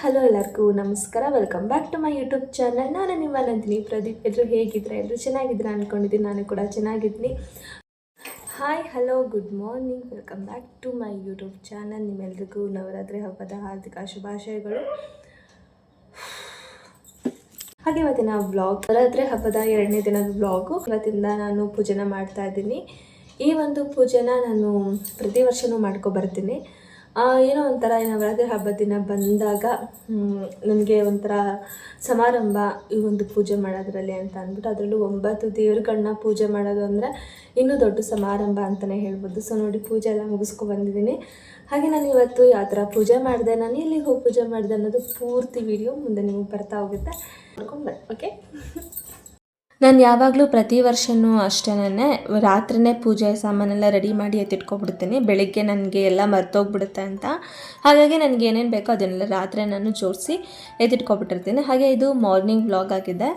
Hello ಎಲ್ಲರಿಗೂ ನಮಸ್ಕಾರ. Welcome back to my YouTube channel ನಾನು ನಿಮ್ಮ ನಂದಿನಿ ಪ್ರದೀಪ್. ಎಲ್ಲರೂ ಹೇಗಿದ್ರೆ ಎಲ್ಲರೂ ಚೆನ್ನಾಗಿದ್ರೆ ಅಂದ್ಕೊಂಡಿದ್ದೀನಿ ನಾನು ಕೂಡ ಚೆನ್ನಾಗಿದ್ದೀನಿ. Hi hello good morning welcome back to my YouTube channel ನಿಮ್ಮೆಲ್ರಿಗೂ ನವರಾತ್ರಿ ಹಬ್ಬದ ಹಾರ್ದಿಕ ಶುಭಾಶಯಗಳು. ಹಾಗೆ ಇವತ್ತಿನ ವ್ಲಾಗ್ ನವರಾತ್ರಿ ಹಬ್ಬದ ಎರಡನೇ ದಿನದ ವ್ಲಾಗು ಇವತ್ತಿಂದ ನಾನು ಪೂಜೆನ ಮಾಡ್ತಾ ಇದ್ದೀನಿ. ಈ ಒಂದು ಪೂಜೆನ ನಾನು ಪ್ರತಿ ವರ್ಷನೂ ಮಾಡ್ಕೊ ಬರ್ತೀನಿ ಆ, ಏನೋ ಒಂಥರ ಏನೋ ನವರಾತ್ರಿ ಹಬ್ಬದ ದಿನ ಬಂದಾಗ ನನಗೆ ಒಂಥರ ಸಮಾರಂಭ, ಈ ಒಂದು ಪೂಜೆ ಮಾಡೋದ್ರಲ್ಲಿ ಅಂತ ಅಂದ್ಬಿಟ್ಟು ಅದರಲ್ಲೂ ಒಂಬತ್ತು ದೇವ್ರುಗಳನ್ನ ಪೂಜೆ ಮಾಡೋದು ಅಂದರೆ ಇನ್ನೂ ದೊಡ್ಡ ಸಮಾರಂಭ ಅಂತಲೇ ಹೇಳ್ಬೋದು. ಸೊ ನೋಡಿ ಪೂಜೆ ಎಲ್ಲ ಮುಗಿಸ್ಕೊ ಬಂದಿದ್ದೀನಿ. ಹಾಗೆ ನಾನು ಇವತ್ತು ಯಾವ ಥರ ಪೂಜೆ ಮಾಡಿದೆ, ನಾನು ಎಲ್ಲಿಗೆ ಹೋಗಿ ಪೂಜೆ ಮಾಡಿದೆ ಅನ್ನೋದು ಪೂರ್ತಿ ವಿಡಿಯೋ ಮುಂದೆ ನಿಮಗೆ ಬರ್ತಾ ಹೋಗುತ್ತೆ. ನೋಡ್ಕೊಂಡು ಓಕೆ ನಾನು ಯಾವಾಗಲೂ ಪ್ರತಿ ವರ್ಷವೂ ಅಷ್ಟೇನೆ ರಾತ್ರಿನೇ ಪೂಜೆ ಸಾಮಾನೆಲ್ಲ ರೆಡಿ ಮಾಡಿ ಎತ್ತಿಟ್ಕೊಬಿಡ್ತೀನಿ. ಬೆಳಿಗ್ಗೆ ನನಗೆ ಎಲ್ಲ ಮರ್ತೋಗ್ಬಿಡುತ್ತೆ ಅಂತ. ಹಾಗಾಗಿ ನನಗೆ ಏನೇನು ಬೇಕೋ ಅದನ್ನೆಲ್ಲ ರಾತ್ರಿ ನಾನು ಜೋಡಿಸಿ ಎತ್ತಿಟ್ಕೊಬಿಟ್ಟಿರ್ತೀನಿ. ಹಾಗೆ ಇದು ಮಾರ್ನಿಂಗ್ ವ್ಲಾಗ್ ಆಗಿದೆ.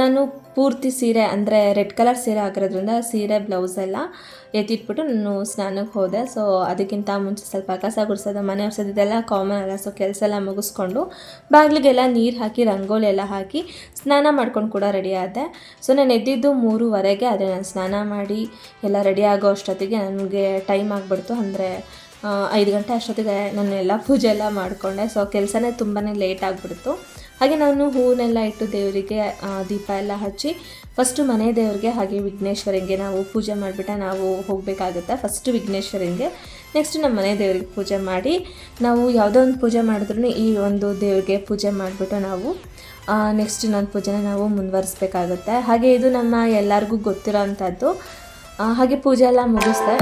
ನಾನು ಪೂರ್ತಿ ಸೀರೆ ಅಂದರೆ ರೆಡ್ ಕಲರ್ ಸೀರೆ ಆಗಿರೋದ್ರಿಂದ ಸೀರೆ ಬ್ಲೌಸ್ ಎಲ್ಲ ಎತ್ತಿಟ್ಬಿಟ್ಟು ನಾನು ಸ್ನಾನಕ್ಕೆ ಹೋದೆ. ಸೊ ಅದಕ್ಕಿಂತ ಮುಂಚೆ ಸ್ವಲ್ಪ ಕಸ ಗುಡಿಸೋದು, ಮನೆ ಒರೆಸೋದು ಇದೆಲ್ಲ ಕಾಮನ್ ಅಲ್ಲ. ಸೊ ಕೆಲಸ ಎಲ್ಲ ಮುಗಿಸ್ಕೊಂಡು ಬಾಗಿಲಿಗೆಲ್ಲ ನೀರು ಹಾಕಿ, ರಂಗೋಲಿ ಎಲ್ಲ ಹಾಕಿ ಸ್ನಾನ ಮಾಡ್ಕೊಂಡು ಕೂಡ ರೆಡಿ ಆದೆ. ಸೊ ನಾನು ಎದ್ದಿದ್ದು ಮೂರುವರೆಗೆ, ಆದರೆ ನಾನು ಸ್ನಾನ ಮಾಡಿ ಎಲ್ಲ ರೆಡಿ ಆಗೋ ಅಷ್ಟೊತ್ತಿಗೆ ನನಗೆ ಟೈಮ್ ಆಗಿಬಿಡ್ತು. ಅಂದರೆ ಐದು ಗಂಟೆ ಅಷ್ಟೊತ್ತಿಗೆ ನಾನು ಎಲ್ಲ ಪೂಜೆ ಎಲ್ಲ ಮಾಡಿಕೊಂಡೆ. ಸೊ ಕೆಲಸನೇ ತುಂಬಾ ಲೇಟ್ ಆಗಿಬಿಡ್ತು. ಹಾಗೆ ನಾನು ಹೂವನ್ನೆಲ್ಲ ಇಟ್ಟು ದೇವರಿಗೆ ದೀಪ ಎಲ್ಲ ಹಚ್ಚಿ ಫಸ್ಟು ಮನೆ ದೇವರಿಗೆ ಹಾಗೆ ವಿಘ್ನೇಶ್ವರಿಗೆ ನಾವು ಪೂಜೆ ಮಾಡಿಬಿಟ್ಟು ನಾವು ಹೋಗಬೇಕಾಗುತ್ತೆ ಫಸ್ಟು ವಿಘ್ನೇಶ್ವರಿಗೆ. ನೆಕ್ಸ್ಟ್ ನಮ್ಮ ಮನೆ ದೇವರಿಗೆ ಪೂಜೆ ಮಾಡಿ, ನಾವು ಯಾವುದೋ ಒಂದು ಪೂಜೆ ಮಾಡಿದ್ರೂ ಈ ಒಂದು ದೇವರಿಗೆ ಪೂಜೆ ಮಾಡಿಬಿಟ್ಟು ನಾವು ನೆಕ್ಸ್ಟ್ ನನ್ನ ಪೂಜೆನ ನಾವು ಮುಂದುವರಿಸ್ಬೇಕಾಗುತ್ತೆ. ಹಾಗೆ ಇದು ನಮ್ಮ ಎಲ್ಲರಿಗೂ ಗೊತ್ತಿರೋ ಅಂಥದ್ದು ಹಾಗೆ ಪೂಜೆ ಎಲ್ಲ ಮುಗಿಸ್ದೆ.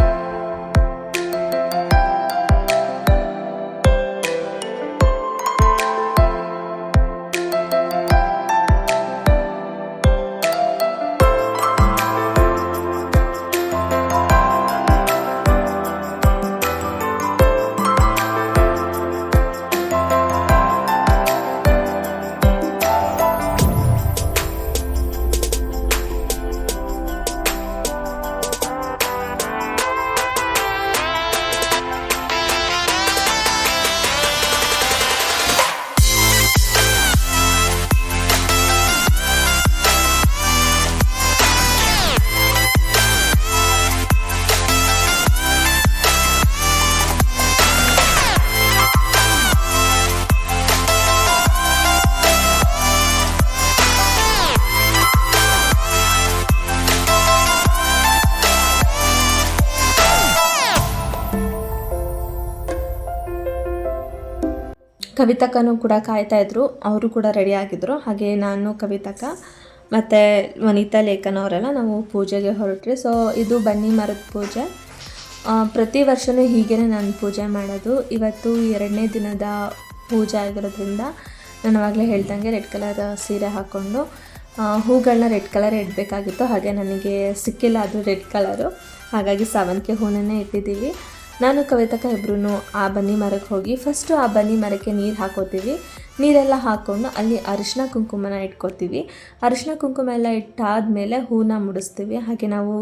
ಕವಿತಕ್ಕನೂ ಕೂಡ ಕಾಯ್ತಾ ಇದ್ರು. ಅವರು ಕೂಡ ರೆಡಿ ಆಗಿದ್ರು. ಹಾಗೆ ನಾನು ಕವಿತಕ್ಕ ಮತ್ತು ವನಿತಾ ಲೇಖನ ಅವರೆಲ್ಲ ನಾವು ಪೂಜೆಗೆ ಹೊರಟ್ರಿ ಸೊ ಇದು ಬನ್ನಿ ಮರದ ಪೂಜೆ. ಪ್ರತಿ ವರ್ಷವೂ ಹೀಗೇ ನಾನು ಪೂಜೆ ಮಾಡೋದು. ಇವತ್ತು ಎರಡನೇ ದಿನದ ಪೂಜೆ ಆಗಿರೋದ್ರಿಂದ ನಾನು ಆವಾಗಲೇ ಹೇಳ್ದಂಗೆ ರೆಡ್ ಕಲರ್ ಸೀರೆ ಹಾಕ್ಕೊಂಡು ಹೂಗಳನ್ನ ರೆಡ್ ಕಲರ್ ಇಡಬೇಕಾಗಿತ್ತು. ಹಾಗೆ ನನಗೆ ಸಿಕ್ಕಿಲ್ಲ ಅದು ರೆಡ್ ಕಲರು. ಹಾಗಾಗಿ ಸಾವಂತಿಗೆ ಹೂವನ್ನೇ ಇಟ್ಟಿದ್ದೀವಿ. ನಾನು ಕವಿತಕ ಇಬ್ಬರೂ ಆ ಬನ್ನಿ ಮರಕ್ಕೆ ಹೋಗಿ ಫಸ್ಟು ಆ ಬನ್ನಿ ಮರಕ್ಕೆ ನೀರು ಹಾಕೋತೀವಿ. ನೀರೆಲ್ಲ ಹಾಕ್ಕೊಂಡು ಅಲ್ಲಿ ಅರಿಶಿನ ಕುಂಕುಮನ ಇಟ್ಕೋತೀವಿ. ಅರಿಶಿನ ಕುಂಕುಮ ಎಲ್ಲ ಇಟ್ಟಾದ್ಮೇಲೆ ಹೂನ ಮುಡಿಸ್ತೀವಿ. ಹಾಗೆ ನಾವು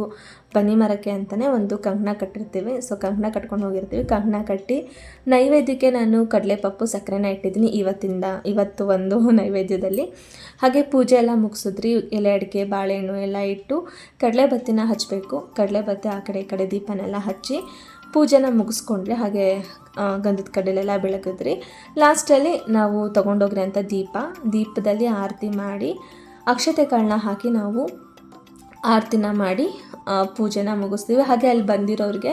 ಬನ್ನಿ ಮರಕ್ಕೆ ಅಂತಲೇ ಒಂದು ಕಂಕಣ ಕಟ್ಟಿರ್ತೀವಿ. ಸೊ ಕಂಕಣ ಕಟ್ಕೊಂಡು ಹೋಗಿರ್ತೀವಿ. ಕಂಕಣ ಕಟ್ಟಿ ನೈವೇದ್ಯಕ್ಕೆ ನಾನು ಕಡಲೆಪಪ್ಪು ಸಕ್ಕರೆನ ಇಟ್ಟಿದ್ದೀನಿ ಇವತ್ತಿಂದ, ಇವತ್ತು ಒಂದು ನೈವೇದ್ಯದಲ್ಲಿ. ಹಾಗೆ ಪೂಜೆ ಎಲ್ಲ ಮುಗಿಸಿದ್ರಿ. ಎಲೆ ಅಡಿಕೆ, ಬಾಳೆಹಣ್ಣು ಎಲ್ಲ ಇಟ್ಟು ಕಡಲೆ ಬತ್ತಿನ ಹಚ್ಚಬೇಕು ಕಡಲೆ ಬತ್ತಿ ಆ ಕಡೆ, ಈ ಕಡೆ ದೀಪನೆಲ್ಲ ಹಚ್ಚಿ ಪೂಜೆನ ಮುಗಿಸ್ಕೊಂಡ್ರಿ ಹಾಗೆ ಗಂಧದ ಕಡಲೆಲ್ಲ ಬೆಳಗಿದ್ರಿ ಲಾಸ್ಟಲ್ಲಿ ನಾವು ತೊಗೊಂಡೋಗ್ರಿ ಅಂತ ದೀಪ. ದೀಪದಲ್ಲಿ ಆರತಿ ಮಾಡಿ ಅಕ್ಷತೆಗಳನ್ನ ಹಾಕಿ ನಾವು ಆರತಿನ ಮಾಡಿ ಪೂಜೆನ ಮುಗಿಸ್ತೀವಿ. ಹಾಗೆ ಅಲ್ಲಿ ಬಂದಿರೋರಿಗೆ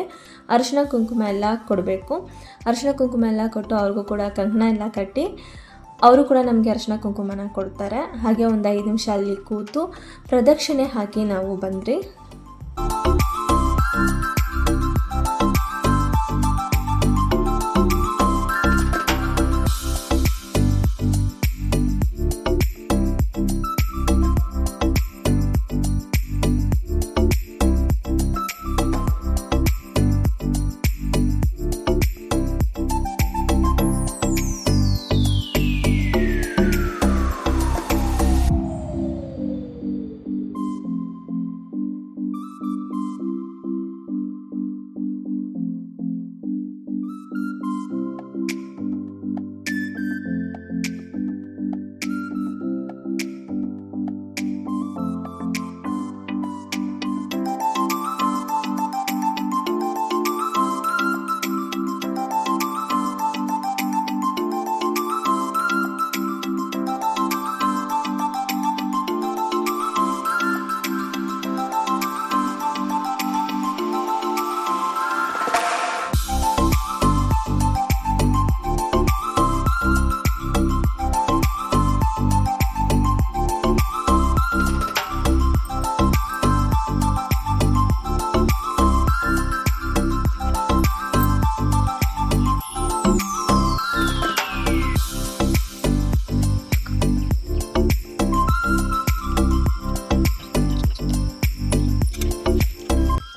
ಅರಿಶಿನ ಕುಂಕುಮ ಎಲ್ಲ ಕೊಡಬೇಕು. ಅರಿಶಿನ ಕುಂಕುಮ ಎಲ್ಲ ಕೊಟ್ಟು ಅವ್ರಿಗೂ ಕೂಡ ಕಂಕಣ ಎಲ್ಲ ಕಟ್ಟಿ, ಅವರು ಕೂಡ ನಮಗೆ ಅರಿಶಿನ ಕುಂಕುಮನ ಕೊಡ್ತಾರೆ. ಹಾಗೆ ಒಂದು ಐದು ನಿಮಿಷ ಅಲ್ಲಿ ಕೂತು ಪ್ರದಕ್ಷಿಣೆ ಹಾಕಿ ನಾವು ಬಂದ್ರಿ.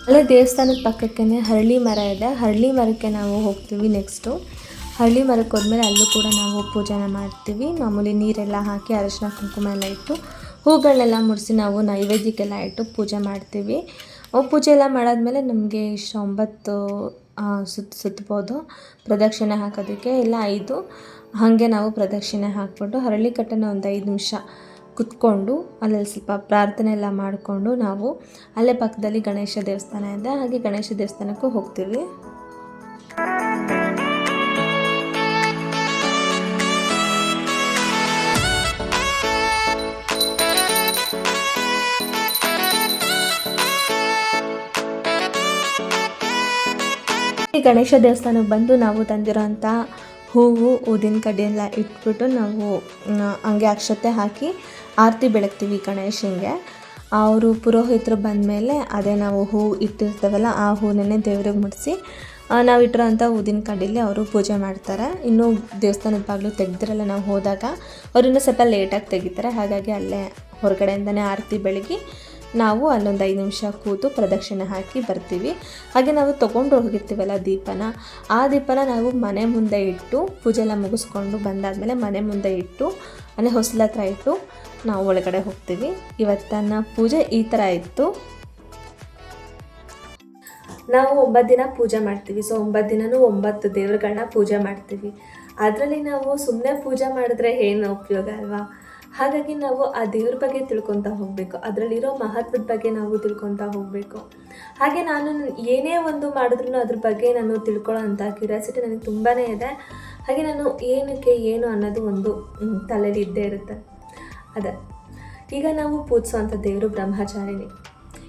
ಅಲ್ಲೇ, ದೇವಸ್ಥಾನದ ಪಕ್ಕಕ್ಕೇ ಹರಳಿ ಮರ ಇದೆ. ಹರಳಿ ಮರಕ್ಕೆ ನಾವು ಹೋಗ್ತೀವಿ ನೆಕ್ಸ್ಟು ಹರಳಿ ಮರಕ್ಕೆ ಹೋದ್ಮೇಲೆ ಅಲ್ಲೂ ಕೂಡ ನಾವು ಪೂಜೆನ ಮಾಡ್ತೀವಿ. ಮಾಮೂಲಿ ನೀರೆಲ್ಲ ಹಾಕಿ ಅರಶಿನ ಕುಂಕುಮ ಎಲ್ಲ ಇಟ್ಟು, ಹೂಗಳನ್ನೆಲ್ಲ ಮುಡಿಸಿ ನಾವು ನೈವೇದ್ಯಕ್ಕೆಲ್ಲ ಇಟ್ಟು ಪೂಜೆ ಮಾಡ್ತೀವಿ. ಪೂಜೆ ಎಲ್ಲ ಮಾಡಾದ್ಮೇಲೆ ನಮಗೆ ಇಷ್ಟು ಒಂಬತ್ತು ಸುತ್ತ ಸುತ್ತಬೋದು ಪ್ರದಕ್ಷಿಣೆ ಹಾಕೋದಕ್ಕೆ ಎಲ್ಲ ಐದು. ಹಾಗೆ ನಾವು ಪ್ರದಕ್ಷಿಣೆ ಹಾಕ್ಬಿಟ್ಟು ಹರಳಿ ಕಟ್ಟನ ಒಂದು ಐದು ನಿಮಿಷ. ಕುತ್ಕೊಂಡು, ಅಲ್ಲಲ್ಲಿ ಸ್ವಲ್ಪ ಪ್ರಾರ್ಥನೆ ಎಲ್ಲ ಮಾಡಿಕೊಂಡು ನಾವು ಅಲ್ಲೇ ಪಕ್ಕದಲ್ಲಿ ಗಣೇಶ ದೇವಸ್ಥಾನ ಇದೆ. ಹಾಗೆ ಗಣೇಶ ದೇವಸ್ಥಾನಕ್ಕೂ ಹೋಗ್ತೀವಿ. ಗಣೇಶ ದೇವಸ್ಥಾನಕ್ಕೆ ಬಂದು ನಾವು ತಂದಿರೋಂಥ ಹೂವು ಊದಿನ ಕಡ್ಡಿಯೆಲ್ಲ ಇಟ್ಬಿಟ್ಟು ನಾವು ಹಂಗೆ ಅಕ್ಷತೆ ಹಾಕಿ ಆರತಿ ಬೆಳಗ್ತೀವಿ ಗಣೇಶನಿಗೆ ಅವರು ಪುರೋಹಿತರು ಬಂದಮೇಲೆ ಅದೇ ನಾವು ಹೂ ಇಟ್ಟಿರ್ತೇವಲ್ಲ, ಆ ಹೂವನ್ನೇ ದೇವ್ರಿಗೆ ಮುಡಿಸಿ ನಾವು ಇಟ್ಟಿರೋಂಥ ಊದಿನ ಕಡ್ಡಿಲಿ ಅವರು ಪೂಜೆ ಮಾಡ್ತಾರೆ. ಇನ್ನೂ ದೇವಸ್ಥಾನದ ಬಾಗಿಲು ತೆಗೆದಿರಲ್ಲ ನಾವು ಹೋದಾಗ. ಅವ್ರು ಇನ್ನೂ ಸ್ವಲ್ಪ ಲೇಟಾಗಿ ತೆಗಿತಾರೆ, ಹಾಗಾಗಿ ಅಲ್ಲೇ ಹೊರಗಡೆಯಿಂದನೇ ಆರತಿ ಬೆಳಗಿ ನಾವು ಅಲ್ಲೊಂದು ಐದು ನಿಮಿಷ ಕೂತು ಪ್ರದಕ್ಷಿಣೆ ಹಾಕಿ ಬರ್ತೀವಿ. ಹಾಗೆ ನಾವು ತೊಗೊಂಡು ಹೋಗಿರ್ತೀವಲ್ಲ ದೀಪನ. ಆ ದೀಪನ ನಾವು ಮನೆ ಮುಂದೆ ಇಟ್ಟು ಪೂಜೆ ಎಲ್ಲ ಮುಗಿಸ್ಕೊಂಡು ಬಂದಾದಮೇಲೆ ಮನೆ ಮುಂದೆ ಇಟ್ಟು, ಮನೆ ಹೊಸಲ ಹತ್ರ ಇಟ್ಟು ನಾವು ಒಳಗಡೆ ಹೋಗ್ತೀವಿ. ಇವತ್ತನ್ನ ಪೂಜೆ ಈ ಥರ ಇತ್ತು. ನಾವು ಒಂಬತ್ತು ದಿನ ಪೂಜೆ ಮಾಡ್ತೀವಿ. ಸೊ ಒಂಬತ್ತು ದಿನನೂ ಒಂಬತ್ತು ದೇವ್ರುಗಳನ್ನ ಪೂಜೆ ಮಾಡ್ತೀವಿ. ಅದರಲ್ಲಿ ನಾವು ಸುಮ್ಮನೆ ಪೂಜೆ ಮಾಡಿದ್ರೆ ಏನು ಉಪಯೋಗ ಅಲ್ವಾ? ಹಾಗಾಗಿ ನಾವು ಆ ದೇವ್ರ ಬಗ್ಗೆ ತಿಳ್ಕೊತಾ ಹೋಗಬೇಕು. ಅದರಲ್ಲಿರೋ ಮಹತ್ವದ ಬಗ್ಗೆ ನಾವು ತಿಳ್ಕೊತಾ ಹೋಗಬೇಕು. ಹಾಗೆ ನಾನು ಏನೇ ಒಂದು ಮಾಡಿದ್ರು ಅದ್ರ ಬಗ್ಗೆ ನಾನು ತಿಳ್ಕೊಳ್ಳೋ ಅಂಥ ಕ್ಯೂರಿಯಾಸಿಟಿ ನನಗೆ ತುಂಬಾ ಇದೆ. ಹಾಗೆ ನಾನು ಏನಕ್ಕೆ ಏನು ಅನ್ನೋದು ಒಂದು ತಲೆಯಲ್ಲಿ ಇದ್ದೇ ಇರುತ್ತೆ. ಅದೇ. ಈಗ ನಾವು ಪೂಜಿಸುವಂಥ ದೇವರು ಬ್ರಹ್ಮಚಾರಿಣಿ.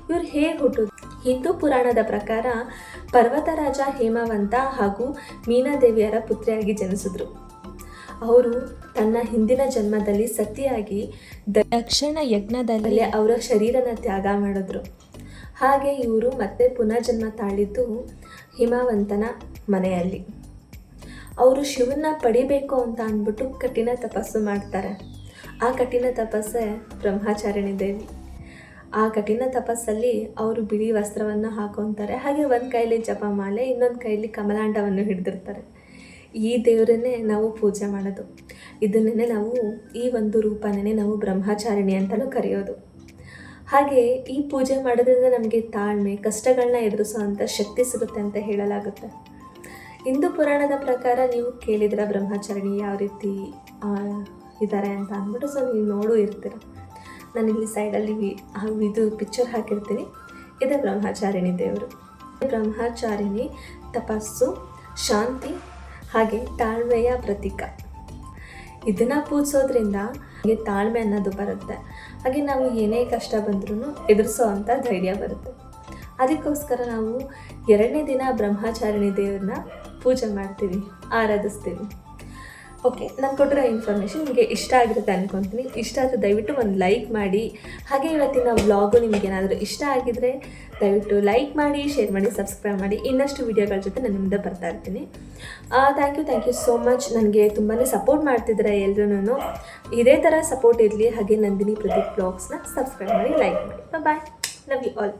ಇವರು ಹೇಗೆ ಹುಟ್ಟುದು ಹಿಂದೂ ಪುರಾಣದ ಪ್ರಕಾರ ಪರ್ವತರಾಜ ಹೇಮವಂತ ಹಾಗೂ ಮೀನಾದೇವಿಯರ ಪುತ್ರಿಯಾಗಿ ಜನಿಸಿದ್ರು. ಅವರು ತನ್ನ ಹಿಂದಿನ ಜನ್ಮದಲ್ಲಿ ಸತಿಯಾಗಿ ದಕ್ಷಿಣ ಯಜ್ಞದಲ್ಲಿ ಅವರ ಶರೀರನ ತ್ಯಾಗ ಮಾಡಿದ್ರು. ಹಾಗೆ ಇವರು ಮತ್ತೆ ಪುನರ್ಜನ್ಮ ತಾಳಿದ್ದು ಹಿಮಾವಂತನ ಮನೆಯಲ್ಲಿ. ಅವರು ಶಿವನ ಪಡಿಬೇಕು ಅಂತ ಅಂದ್ಬಿಟ್ಟು ಕಠಿಣ ತಪಸ್ಸು ಮಾಡ್ತಾರೆ. ಆ ಕಠಿಣ ತಪಸ್ಸೇ ಬ್ರಹ್ಮಚಾರಿಣಿ ದೇವಿ. ಆ ಕಠಿಣ ತಪಸ್ಸಲ್ಲಿ ಅವರು ಬಿಳಿ ವಸ್ತ್ರವನ್ನು ಹಾಕೊತಾರೆ. ಹಾಗೆ ಒಂದು ಕೈಲಿ ಜಪಮಾಲೆ ಇನ್ನೊಂದು ಕೈಲಿ ಕಮಲಾಂಡವನ್ನು ಹಿಡಿದಿರ್ತಾರೆ. ಈ ದೇವರನ್ನೇ ನಾವು ಪೂಜೆ ಮಾಡೋದು. ಇದನ್ನೇ ನಾವು ಈ ಒಂದು ರೂಪನೇ ನಾವು ಬ್ರಹ್ಮಚಾರಿಣಿ ಅಂತಲೂ ಕರೆಯೋದು. ಹಾಗೆ ಈ ಪೂಜೆ ಮಾಡೋದ್ರಿಂದ ನಮಗೆ ತಾಳ್ಮೆ ಕಷ್ಟಗಳನ್ನ ಎದುರಿಸುವಂಥ ಶಕ್ತಿ ಸಿಗುತ್ತೆ ಅಂತ ಹೇಳಲಾಗುತ್ತೆ. ಹಿಂದೂ ಪುರಾಣದ ಪ್ರಕಾರ ನೀವು ಕೇಳಿದ್ರ ಬ್ರಹ್ಮಚಾರಿಣಿ ಯಾವ ರೀತಿ ಇದ್ದಾರೆ ಅಂತ ಅಂದ್ಬಿಟ್ಟು ಸೊ ನೀವು ನೋಡು ಇರ್ತೀರ. ಇಲ್ಲಿ ಸೈಡಲ್ಲಿ ಇದು ಪಿಕ್ಚರ್ ಹಾಕಿರ್ತೀನಿ. ಇದೆ ಬ್ರಹ್ಮಚಾರಿಣಿ ದೇವರು. ಬ್ರಹ್ಮಚಾರಿಣಿ ತಪಸ್ಸು, ಶಾಂತಿ ಹಾಗೆ ತಾಳ್ಮೆಯ ಪ್ರತೀಕ. ಇದನ್ನು ಪೂಜಿಸೋದ್ರಿಂದ ನಮಗೆ ತಾಳ್ಮೆ ಅನ್ನೋದು ಬರುತ್ತೆ. ಹಾಗೆ ನಾವು ಏನೇ ಕಷ್ಟ ಬಂದ್ರೂ ಎದುರಿಸೋ ಅಂಥ ಧೈರ್ಯ ಬರುತ್ತೆ. ಅದಕ್ಕೋಸ್ಕರ ನಾವು ಎರಡನೇ ದಿನ ಬ್ರಹ್ಮಚಾರಿಣಿ ದೇವ್ರನ್ನ ಪೂಜೆ ಮಾಡ್ತೀವಿ, ಆರಾಧಿಸ್ತೀವಿ. ಓಕೆ ನಾನು ಕೊಟ್ಟಿರೋ ಇನ್ಫಾರ್ಮೇಷನ್ ನಿಮಗೆ ಇಷ್ಟ ಆಗಿರುತ್ತೆ ಅನ್ಕೊತೀನಿ. ಇಷ್ಟ ಆದರೆ ದಯವಿಟ್ಟು ಒಂದು ಲೈಕ್ ಮಾಡಿ. ಹಾಗೆ ಇವತ್ತಿನ ವ್ಲಾಗು ನಿಮಗೆ ಏನಾದರೂ ಇಷ್ಟ ಆಗಿದರೆ ದಯವಿಟ್ಟು ಲೈಕ್ ಮಾಡಿ ಶೇರ್ ಮಾಡಿ ಸಬ್ಸ್ಕ್ರೈಬ್ ಮಾಡಿ. ಇನ್ನಷ್ಟು ವಿಡಿಯೋಗಳ ಜೊತೆ ನಾನು ನಿಮ್ದೆ ಬರ್ತಾ ಇರ್ತೀನಿ. Thank you thank you so much ನನಗೆ ತುಂಬಾ ಸಪೋರ್ಟ್ ಮಾಡ್ತಿದ್ದಾರೆ ಎಲ್ಲರೂ ಇದೇ ಥರ ಸಪೋರ್ಟ್ ಇರಲಿ. ಹಾಗೆ ನಂದಿನಿ ಪ್ರದೀಪ್ ಬ್ಲಾಗ್ಸ್ನ ಸಬ್ಸ್ಕ್ರೈಬ್ ಮಾಡಿ ಲೈಕ್ ಮಾಡಿ. Bye love you all